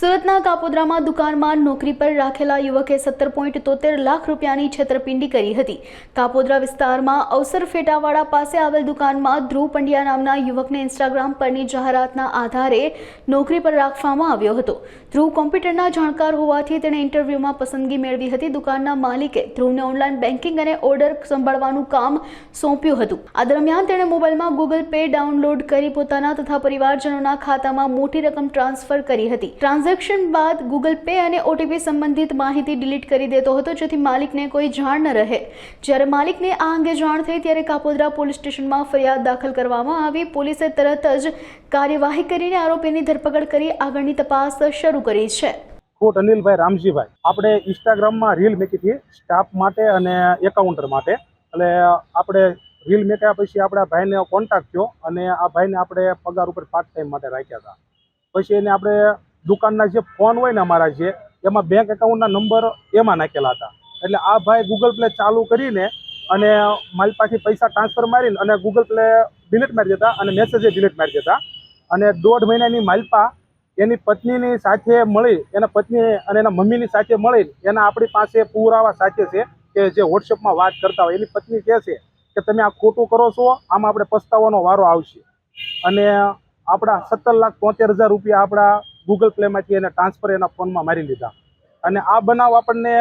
સુરતના કાપોદ્રામાં દુકાનમાં નોકરી પર રાખેલા યુવકે સત્તર પોઈન્ટ તોતેર લાખ રૂપિયાની છેતરપિંડી કરી હતી. કાપોદ્રા વિસ્તારમાં અવસર ફેટાવાડા પાસે આવેલ દુકાનમાં ધ્રુવ પંડ્યા નામના યુવકને ઇન્સ્ટાગ્રામ પરની જાહેરાતના આધારે નોકરી પર રાખવામાં આવ્યો હતો. ધ્રુવ કોમ્પ્યુટરના જાણકાર હોવાથી તેણે ઇન્ટરવ્યૂમાં પસંદગી મેળવી હતી. દુકાનના માલિકે ધ્રુવને ઓનલાઈન બેન્કિંગ અને ઓર્ડર સંભાળવાનું કામ સોંપ્યું હતું. આ દરમિયાન તેણે મોબાઈલમાં ગૂગલ પે ડાઉનલોડ કરી પોતાના તથા પરિવારજનોના ખાતામાં મોટી રકમ ટ્રાન્સફર કરી હતી. ટ્રાન્ઝેક્શન બાદ ગૂગલ પે અને ઓટીપી સંબંધિત માહિતી ડિલીટ કરી દેતો હતો, જેથી માલિકને કોઈ જાણ ન રહે. જ્યારે માલિકને આ અંગે જાણ થઈ, ત્યારે કાપોદરા પોલીસ સ્ટેશનમાં ફરિયાદ દાખલ કરવામાં આવી. પોલીસે તરત જ કાર્યવાહી કરીને આરોપીની ધરપકડ કરી આગળની તપાસ શરૂ કરી છે. કોટ અનિલભાઈ રામજીભાઈ. આપણે ઇન્સ્ટાગ્રામમાં રીલ મેકી હતી સ્ટાફ માટે અને એકાઉન્ટર માટે. એટલે આપણે રીલ મેક્યા પછી આપણા ભાઈને કોન્ટેક્ટ થયો અને આ ભાઈને આપણે પગાર ઉપર પાર્ટ ટાઈમ માટે રાખ્યા હતા. પછી એને આપણે દુકાનના જે ફોન હોય ને અમારા જે, એમાં બેંક એકાઉન્ટના નંબર એમાં નાખેલા હતા. એટલે આ ભાઈ ગૂગલ પ્લે ચાલુ કરીને અને મારી પાસે પૈસા ટ્રાન્સફર મારીને અને ગૂગલ પ્લે ડિલીટ મારી દેતા અને મેસેજે ડિલીટ મારી દેતા. અને દોઢ મહિનાની માલપા એની પત્નીની સાથે મળી, એના પત્ની અને એના મમ્મીની સાથે મળી, એના આપણી પાસે પુરાવા સાથે છે કે જે વોટ્સએપમાં વાત કરતા હોય. એની પત્ની કહે છે કે તમે આ ખોટું કરો છો, આમાં આપણે પસ્તાવાનો વારો આવશે. અને આપણા સત્તર લાખ તોતેર હજાર રૂપિયા આપણા ગૂગલ પ્લેમાંથી એને ટ્રાન્સફર એના ફોનમાં મારી લીધા. અને આ બનાવ આપણને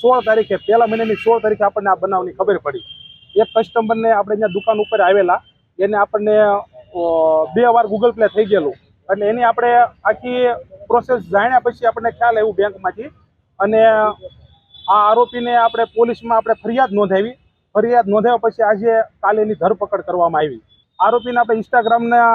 સોળ તારીખે, પહેલા મહિનાની સોળ તારીખે આપણને આ બનાવની ખબર પડી. એક કસ્ટમરને આપણે અહીંયા દુકાન ઉપર આવેલા. એને આપણને બે વાર ગૂગલ પ્લે થઈ ગયેલું. અને એની આપણે આખી પ્રોસેસ જાણ્યા પછી આપણને ખ્યાલ આવ્યું બેંકમાંથી. અને આ આરોપીને આપણે પોલીસમાં આપણે ફરિયાદ નોંધાવી. ફરિયાદ નોંધાવ્યા પછી આજે કાલે એની ધરપકડ કરવામાં આવી. આરોપીને આપણે ઇન્સ્ટાગ્રામના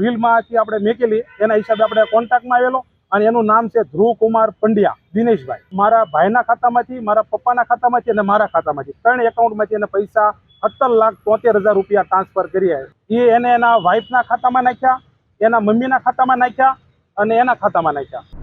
રીલમાંથી આપણે મેકેલી. એના હિસાબે આપણે કોન્ટેક્ટમાં આવેલો. અને એનું નામ છે ધ્રુવ કુમાર પંડ્યા, દિનેશભાઈ. મારા ભાઈના ખાતામાંથી, મારા પપ્પાના ખાતામાંથી અને મારા ખાતામાંથી ત્રણ એકાઉન્ટમાંથી એને પૈસા સત્તર લાખ તોતેર હજાર રૂપિયા ટ્રાન્સફર કર્યા એ એને એના વાઇફના ખાતામાં નાખ્યા, એના મમ્મીના ખાતામાં નાખ્યા અને એના ખાતામાં નાખ્યા.